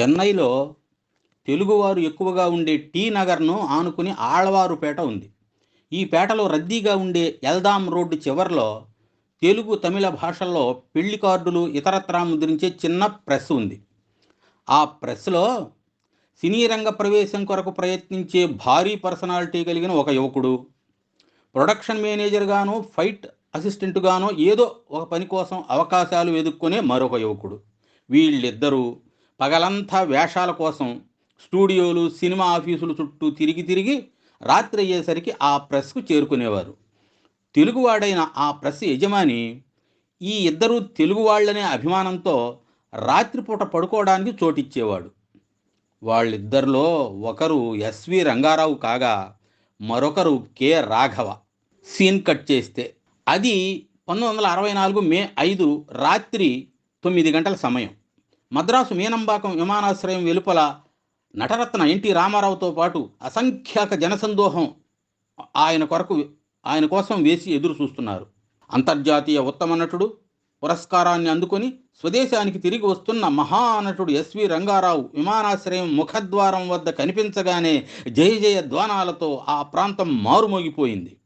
చెన్నైలో తెలుగువారు ఎక్కువగా ఉండే టీ నగర్ను ఆనుకుని ఆళ్వారుపేట ఉంది. ఈ పేటలో రద్దీగా ఉండే ఎల్దాం రోడ్డు చివర్లో తెలుగు తమిళ భాషల్లో పెళ్ళి కార్డులు ఇతరత్రా ముద్రించే చిన్న ప్రెస్ ఉంది. ఆ ప్రెస్లో సినీ రంగ ప్రవేశం కొరకు ప్రయత్నించే భారీ పర్సనాలిటీ కలిగిన ఒక యువకుడు ప్రొడక్షన్ మేనేజర్గానో ఫైట్ అసిస్టెంట్గానో ఏదో ఒక పని కోసం అవకాశాలు వెదుక్కునే మరొక యువకుడు. వీళ్ళిద్దరూ పగలంతా వేషాల కోసం స్టూడియోలు సినిమా ఆఫీసులు చుట్టూ తిరిగి తిరిగి రాత్రి అయ్యేసరికి ఆ ప్రెస్కు చేరుకునేవారు. తెలుగువాడైన ఆ ప్రెస్ యజమాని ఈ ఇద్దరు తెలుగు వాళ్ళనే అభిమానంతో రాత్రిపూట పడుకోవడానికి చోటిచ్చేవాడు. వాళ్ళిద్దరిలో ఒకరు ఎస్వి రంగారావు కాగా మరొకరు కె రాఘవ. సీన్ కట్ చేస్తే అది పంతొమ్మిది వందల అరవై నాలుగు మే ఐదు రాత్రి తొమ్మిది గంటల సమయం. మద్రాసు మీనంబాకం విమానాశ్రయం వెలుపల నటరత్న ఎన్టీ రామారావుతో పాటు అసంఖ్యాక జనసందోహం ఆయన కొరకు ఆయన కోసం వేసి ఎదురు చూస్తున్నారు. అంతర్జాతీయ ఉత్తమ నటుడు పురస్కారాన్ని అందుకొని స్వదేశానికి తిరిగి వస్తున్న మహానటుడు ఎస్వి రంగారావు విమానాశ్రయం ముఖద్వారం వద్ద కనిపించగానే జయ జయ ధ్వానాలతో ఆ ప్రాంతం మారుమోగిపోయింది.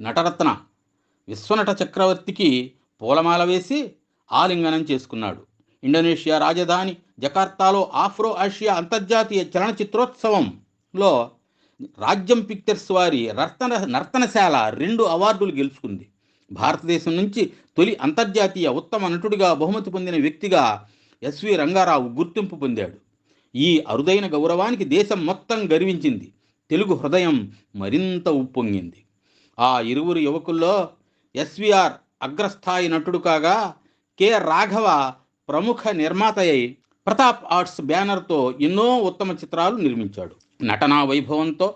నటరత్న విశ్వనట చక్రవర్తికి పూలమాల వేసి ఆలింగనం చేసుకున్నాడు. ఇండోనేషియా రాజధాని జకార్తాలో ఆఫ్రో ఆసియా అంతర్జాతీయ చలనచిత్రోత్సవంలో రాజ్యం పిక్చర్స్ వారి నర్తన నర్తనశాల రెండు అవార్డులు గెలుచుకుంది. భారతదేశం నుంచి తొలి అంతర్జాతీయ ఉత్తమ నటుడిగా బహుమతి పొందిన వ్యక్తిగా ఎస్వి రంగారావు గుర్తింపు పొందాడు. ఈ అరుదైన గౌరవానికి దేశం మొత్తం గర్వించింది. తెలుగు హృదయం మరింత ఉప్పొంగింది. ఆ ఇరువురు యువకుల్లో ఎస్విఆర్ అగ్రస్థాయి నటుడు కాగా కె రాఘవ ప్రముఖ నిర్మాత అయి ప్రతాప్ ఆర్ట్స్ బ్యానర్తో ఎన్నో ఉత్తమ చిత్రాలు నిర్మించాడు. నటనా వైభవంతో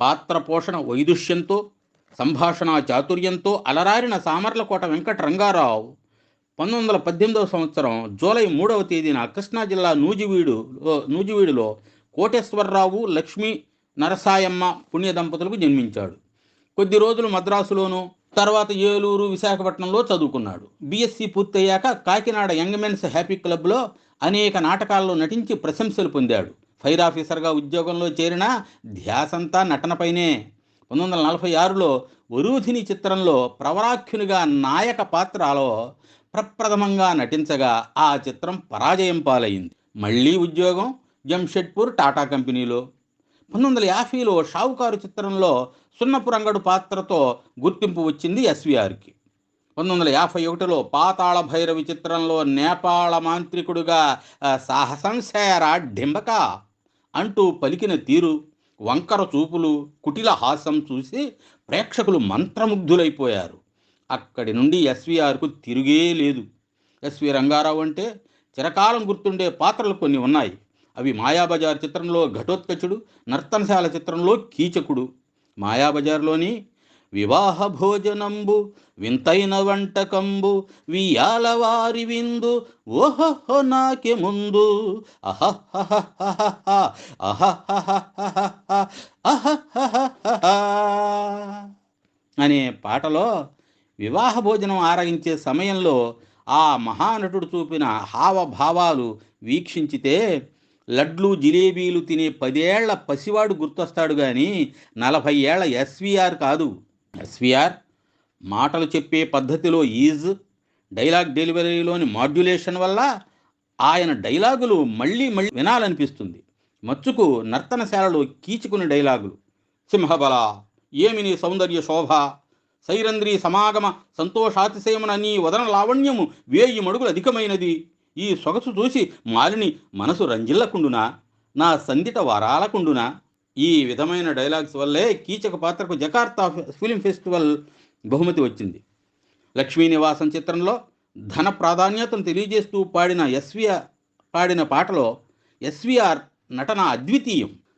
పాత్ర పోషణ వైదుష్యంతో సంభాషణ చాతుర్యంతో అలరారిన సామర్లకోట వెంకట రంగారావు పంతొమ్మిది వందల పద్దెనిమిదవ సంవత్సరం జూలై మూడవ తేదీన కృష్ణా జిల్లా నూజివీడు నూజివీడులో కోటేశ్వరరావు లక్ష్మీ నరసాయమ్మ పుణ్య దంపతులకు జన్మించాడు. కొద్ది రోజులు మద్రాసులోనూ తర్వాత ఏలూరు విశాఖపట్నంలో చదువుకున్నాడు. బీఎస్సీ పూర్తయ్యాక కాకినాడ యంగ్ మెన్స్ హ్యాపీ క్లబ్లో అనేక నాటకాల్లో నటించి ప్రశంసలు పొందాడు. ఫైర్ ఆఫీసర్గా ఉద్యోగంలో చేరిన ధ్యాసంతా నటనపైనే పంతొమ్మిది వందల నలభై ఆరులో వరూధిని చిత్రంలో ప్రవరాఖ్యునిగా నాయక పాత్రలో ప్రప్రథమంగా నటించగా ఆ చిత్రం పరాజయం పాలైంది. మళ్ళీ ఉద్యోగం జంషెడ్పూర్ టాటా కంపెనీలో. పంతొమ్మిది వందల యాభైలో షావుకారు చిత్రంలో సున్నపు రంగడు పాత్రతో గుర్తింపు వచ్చింది ఎస్విఆర్కి. పంతొమ్మిది వందల యాభై ఒకటిలో పాతాళ భైరవి చిత్రంలో నేపాళ మాంత్రికుడుగా సాహసం సేరా డింబక అంటూ పలికిన తీరు వంకర చూపులు కుటిల హాసం చూసి ప్రేక్షకులు మంత్రముగ్ధులైపోయారు. అక్కడి నుండి ఎస్విఆర్కు తిరుగే లేదు. ఎస్వి రంగారావు అంటే చిరకాలం గుర్తుండే పాత్రలు కొన్ని ఉన్నాయి. అవి మాయాబజార్ చిత్రంలో ఘటోత్కచుడు నర్తనశాల చిత్రంలో కీచకుడు. మాయాబజార్లోని వివాహ భోజనంబు వింతైన వంటకంబు వియాల వారి విందు ఓహో నాకే ముందు. అనే పాటలో వివాహ భోజనం ఆరగించే సమయంలో ఆ మహానటుడు చూపిన హావభావాలు వీక్షించితే లడ్లు జిలేబీలు తినే పదేళ్ళ పసివాడు గుర్తొస్తాడు కానీ నలభై ఏళ్ళ ఎస్వీఆర్ కాదు. ఎస్వీఆర్ మాటలు చెప్పే పద్ధతిలో ఈజ్ డైలాగ్ డెలివరీలోని మాడ్యులేషన్ వల్ల ఆయన డైలాగులు మళ్ళీ మళ్ళీ వినాలనిపిస్తుంది. మచ్చుకు నర్తనశాలలో కీచుకుని డైలాగులు. సింహబల ఏమి నీ సౌందర్య శోభ సైరంధ్రి సమాగమ సంతోషాతిశయమున నీ వదన లావణ్యము వేయి మడుగులు అధికమైనది. ఈ సొగసు చూసి మాలిని మనసు రంజిల్లకుండునా? నా సందిట వారాలకుండునా? ఈ విధమైన డైలాగ్స్ వల్లే కీచక పాత్రకు జకార్తా ఫిలిం ఫెస్టివల్ బహుమతి వచ్చింది. లక్ష్మీ నివాసం చిత్రంలో ధన ప్రాధాన్యతను తెలియజేస్తూ పాడిన ఎస్విఆర్ పాడిన పాటలో ఎస్విఆర్ నటన అద్వితీయం.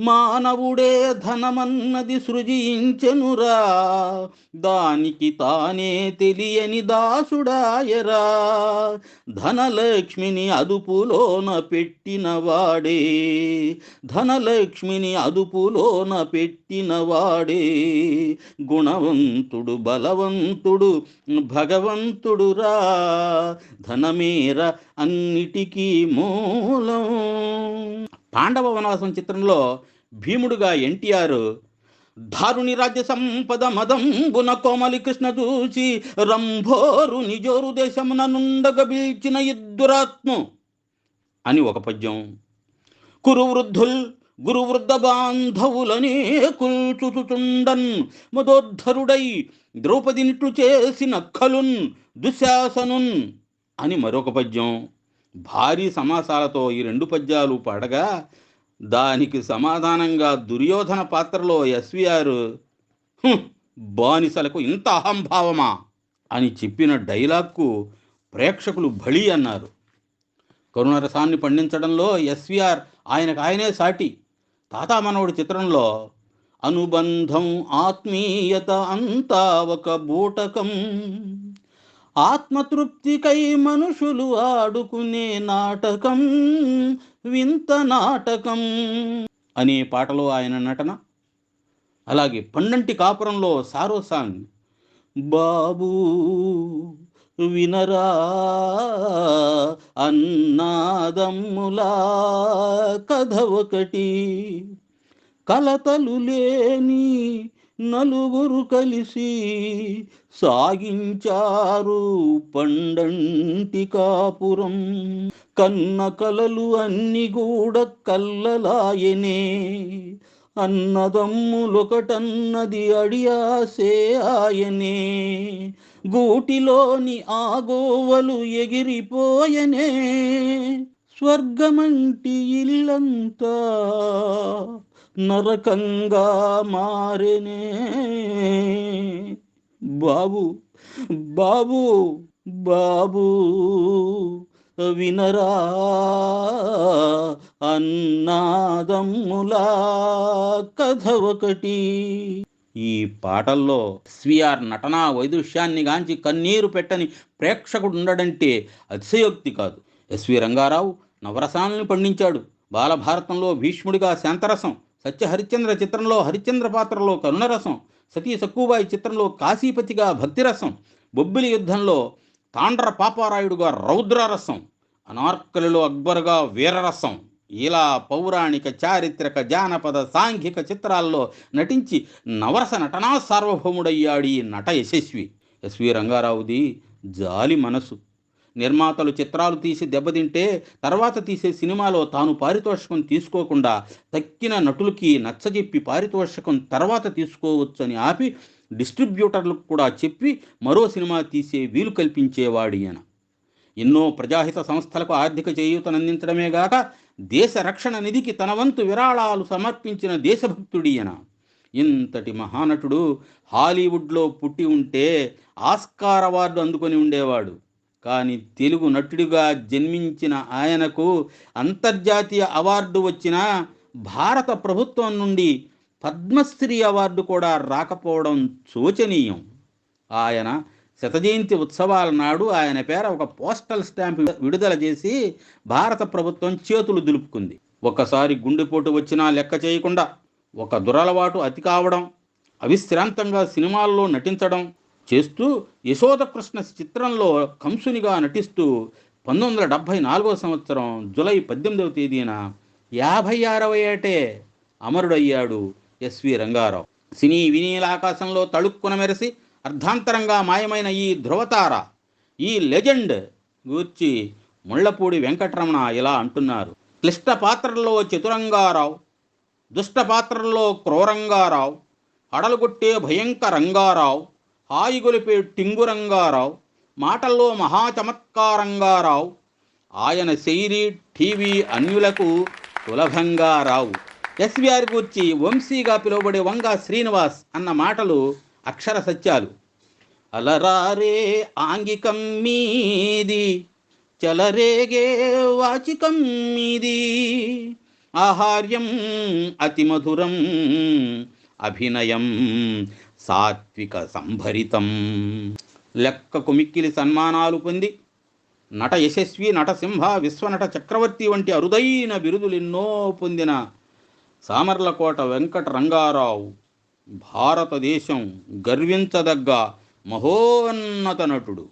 మానవుడే ధనమన్నది సృజించెనురా. దానికి తానే తెలియని దాసుడాయరా. ధనలక్ష్మిని అదుపులోన పెట్టిన వాడే. ధనలక్ష్మిని అదుపులోన పెట్టిన వాడే. గుణవంతుడు బలవంతుడు భగవంతుడురా. ధనమేర అన్నిటికీ మూలం. పాండవ వనవాసం చిత్రంలో భీముడుగా ఎన్టీఆర్ దారుని రాజ్య సంపద మదంబున కోమలి కృష్ణ చూచి రంభోరు నిజోరు దేశమున నుండగ పిలిచిన ఇద్దురాత్మ అని ఒక పద్యం. కురు వృద్ధుల్ గురు వృద్ధ బాంధవులనే కుల్చుచుచుండన్ మదోద్ధరుడై ద్రౌపదినిట్లు చేసిన కలున్ దుశాసనున్ అని మరొక పద్యం. భారీ సమాసాలతో ఈ రెండు పద్యాలు పాడగా దానికి సమాధానంగా దుర్యోధన పాత్రలో ఎస్విఆర్ బానిసలకు ఇంత అహంభావమా? అని చెప్పిన డైలాగ్కు ప్రేక్షకులు బలి అన్నారు. కరుణరసాన్ని పండించడంలో ఎస్విఆర్ ఆయనకు ఆయనే సాటి. తాతా మనవుడి చిత్రంలో అనుబంధం ఆత్మీయత అంతా ఒక బూటకం. ఆత్మతృప్తికై మనుషులు ఆడుకునే నాటకం వింత నాటకం అనే పాటలో ఆయన నటన. అలాగే పండంటి కాపురంలో సారో సాంగ్ బాబూ వినరా అన్నాదమ్ములా కథ ఒకటి కలతలు లేని నలుగురు కలిసి సాగించారు పండంటి కాపురం. కన్న కలలు అన్ని కూడా కల్లలాయనే. అన్నదమ్ములొకటన్నది అడియాసే ఆయనే. గూటిలోని ఆగోవలు ఎగిరిపోయనే. స్వర్గమంటి ఇల్లంతా నరకంగా మారినే. బాబు బాబు బాబు వినరా అన్నాదమ్ములా కథ ఒకటి ఈ పాటల్లో ఎస్విఆర్ నటనా వైదుష్యాన్ని గాంచి కన్నీరు పెట్టని ప్రేక్షకుడు ఉండడంటే అతిశయోక్తి కాదు. ఎస్వి రంగారావు నవరసాలను పండించాడు. బాలభారతంలో భీష్ముడిగా శాంతరసం. సత్య హరిశ్చంద్ర చిత్రంలో హరిశ్చంద్ర పాత్రలో కరుణరసం సతీ సక్కుబాయి చిత్రంలో కాశీపతిగా భక్తిరసం బొబ్బిలి యుద్ధంలో తాండ్ర పాపారాయుడుగా రౌద్రరసం అనార్కలిలో అక్బర్గా వీరరసం ఇలా పౌరాణిక చారిత్రక జానపద సాంఘిక చిత్రాల్లో నటించి నవరస నటనా సార్వభౌముడయ్యాడు ఈ నట యశస్వి. ఎస్వి రంగారావుది జాలి మనసు. నిర్మాతలు చిత్రాలు తీసి దెబ్బతింటే తర్వాత తీసే సినిమాలో తాను పారితోషికం తీసుకోకుండా తక్కిన నటులకి నచ్చజెప్పి పారితోషికం తర్వాత తీసుకోవచ్చని ఆపి డిస్ట్రిబ్యూటర్లకు కూడా చెప్పి మరో సినిమా తీసే వీలు కల్పించేవాడు ఈయన. ఎన్నో ప్రజాహిత సంస్థలకు ఆర్థిక చేయూతనందించడమే గాక దేశ రక్షణ నిధికి తన వంతు విరాళాలు సమర్పించిన దేశభక్తుడి ఈయన. ఇంతటి మహానటుడు హాలీవుడ్లో పుట్టి ఉంటే ఆస్కార్ అవార్డు అందుకొని ఉండేవాడు. కానీ తెలుగు నటుడిగా జన్మించిన ఆయనకు అంతర్జాతీయ అవార్డు వచ్చిన భారత ప్రభుత్వం నుండి పద్మశ్రీ అవార్డు కూడా రాకపోవడం శోచనీయం. ఆయన శతజయంతి ఉత్సవాల నాడు ఆయన పేర ఒక పోస్టల్ స్టాంప్ విడుదల చేసి భారత ప్రభుత్వం చేతులు దులుపుకుంది. ఒకసారి గుండెపోటు వచ్చినా లెక్క చేయకుండా ఒక దురలవాటు అతి కావడం అవిశ్రాంతంగా సినిమాల్లో నటించడం చేస్తూ యశోదకృష్ణ చిత్రంలో కంసునిగా నటిస్తూ పంతొమ్మిది వందల డెబ్భై నాలుగో సంవత్సరం జులై పద్దెనిమిదవ తేదీన యాభై ఆరవ ఏటే అమరుడయ్యాడు ఎస్వి రంగారావు. సినీ వినీలాకాశంలో తళుక్కున మెరిసి అర్ధాంతరంగా మాయమైన ఈ ధ్రువతార ఈ లెజెండ్ గూర్చి ముళ్ళపూడి వెంకటరమణ ఇలా అంటున్నారు. క్లిష్ట పాత్రల్లో చతురంగారావు దుష్ట పాత్రల్లో క్రూరంగారావు అడలుగొట్టే భయంకరంగారావు హాయిగొలిపే టింగురంగారావు మాటల్లో మహాచమత్కారంగారావు ఆయన శైలి టీవీ అన్యులకు సులభంగా రావు ఎస్విఆర్ గూర్చి వంశీగా పిలువబడే వంగ శ్రీనివాస్ అన్న మాటలు అక్షర సత్యాలు. అలరారే ఆంగికం మీది చలరేగే వాచికం మీది ఆహార్యం అతి మధురం అభినయం సాత్విక సంభరితం లెక్కకు మిక్కిలి సన్మానాలు పొంది నట యశస్వి నటసింహ విశ్వనట చక్రవర్తి వంటి అరుదైన బిరుదులెన్నో పొందిన సామర్లకోట వెంకట రంగారావు భారతదేశం గర్వించదగ్గ మహోన్నత నటుడు.